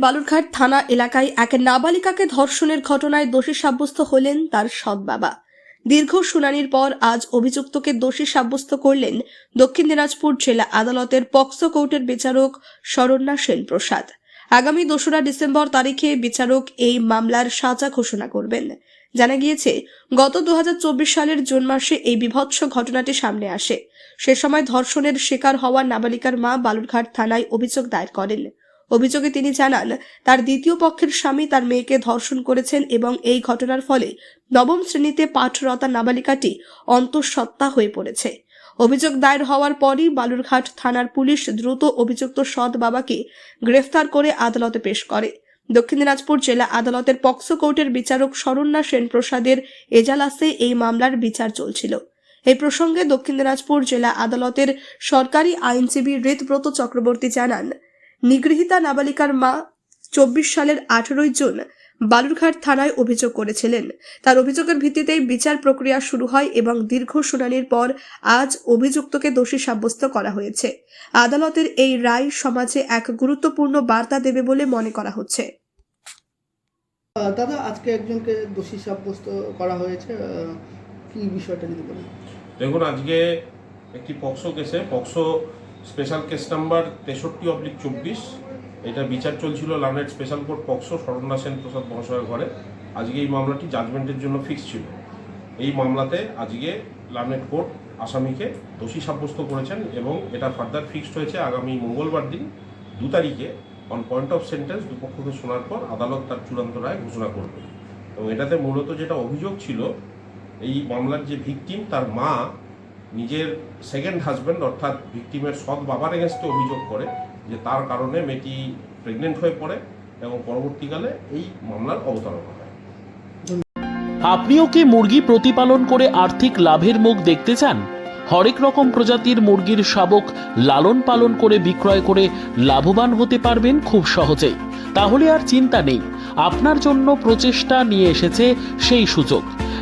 বালুরঘাট থানা এলাকায় এক নাবালিকাকে ধর্ষণের ঘটনায় দোষী সাব্যস্ত হলেন তার সৎ বাবা। দীর্ঘ শুনানির পর আজ অভিযুক্তকে দোষী সাব্যস্ত করলেন দক্ষিণ দিনাজপুর জেলা আদালতের পক্সো কোর্টের বিচারক শরণ্যা সেন প্রসাদ আগামী দোসরা ডিসেম্বর তারিখে বিচারক এই মামলার সাজা ঘোষণা করবেন। জানা গিয়েছে, গত দুহাজার চব্বিশ সালের জুন মাসে এই বিভৎস ঘটনাটি সামনে আসে। সে সময় ধর্ষণের শিকার হওয়া নাবালিকার মা বালুরঘাট থানায় অভিযোগ দায়ের করেন। অভিযোগে তিনি জানান, তার দ্বিতীয় পক্ষের স্বামী তার মেয়েকে ধর্ষণ করেছেন এবং এই ঘটনার ফলে নবম শ্রেণীতে পাঠরতা নাবালিকাটি অন্তঃসত্ত্বা হয়ে পড়েছে। অভিযোগ দায়ের হওয়ার পরই বালুরঘাট থানার পুলিশ দ্রুত অভিযুক্ত সৎ বাবাকে গ্রেফতার করে আদালতে পেশ করে। দক্ষিণ দিনাজপুর জেলা আদালতের পক্সো কোর্টের বিচারক শরণ্যা সেনপ্রসাদের এজালাসে এই মামলার বিচার চলছিল। এই প্রসঙ্গে দক্ষিণ দিনাজপুর জেলা আদালতের সরকারি আইনজীবী হৃদব্রত চক্রবর্তী জানান নিগৃহীতা নাবালিকার মা চব্বিশ সালের আঠেরোই জুন বালুরঘাট থানায় অভিযোগ করেছিলেন। তার অভিযোগের ভিত্তিতেই বিচার প্রক্রিয়া শুরু হয় এবং দীর্ঘ শুনানির পর আজ অভিযুক্তকে দোষী সাব্যস্ত করা হয়েছে। আদালতের এই রায় সমাজে এক গুরুত্বপূর্ণ বার্তা দেবে বলে মনে করা হচ্ছে। দাদা আজকে একজনকে দোষী সাব্যস্ত করা হয়েছে কি বিষয়টা যদি বলেন? দেখুন আজকে একটি পক্সো কেসে পক্সো স্পেশাল কেস নাম্বার তেষট্টি অবলিক চব্বিশ। এটা বিচার চলছিল লানেট special court POCSO Saranya Sen Prasad মহাশয়ের ঘরে। আজকে এই মামলাটি জাজমেন্টের জন্য ফিক্স ছিল। এই মামলাতে আজকে লানেট কোর্ট আসামিকে দোষী সাব্যস্ত করেছেন এবং এটা ফার্দার ফিক্সড হয়েছে আগামী মঙ্গলবার দিন দু তারিখে অন পয়েন্ট অফ সেন্টেন্স দুপক্ষকে শোনার পর আদালত তার চূড়ান্ত রায় ঘোষণা করবে। এবং এটাতে মূলত যেটা অভিযোগ ছিল, এই মামলার যে ভিকটিম তার মা নিজের সেকেন্ড হাজব্যান্ড অর্থাৎ ভিকটিমের সৎ বাবার এগেনস্টে অভিযোগ করে যে তার কারণে মেয়েটি প্রেগনেন্ট হয়ে পড়ে এবং পরবর্তীকালে এই মামলার অবতারণা হয়। আপনিও কি মুরগি প্রতিপালন করে আর্থিক লাভের মুখ দেখতে চান? হরেক রকম প্রজাতির মুরগির শাবক লালন পালন করে বিক্রয় করে লাভবান হতে পারবেন খুব সহজেই। তাহলে আর চিন্তা নেই, আপনার জন্য প্রচেষ্টা নিয়ে এসেছে সেই সুযোগ।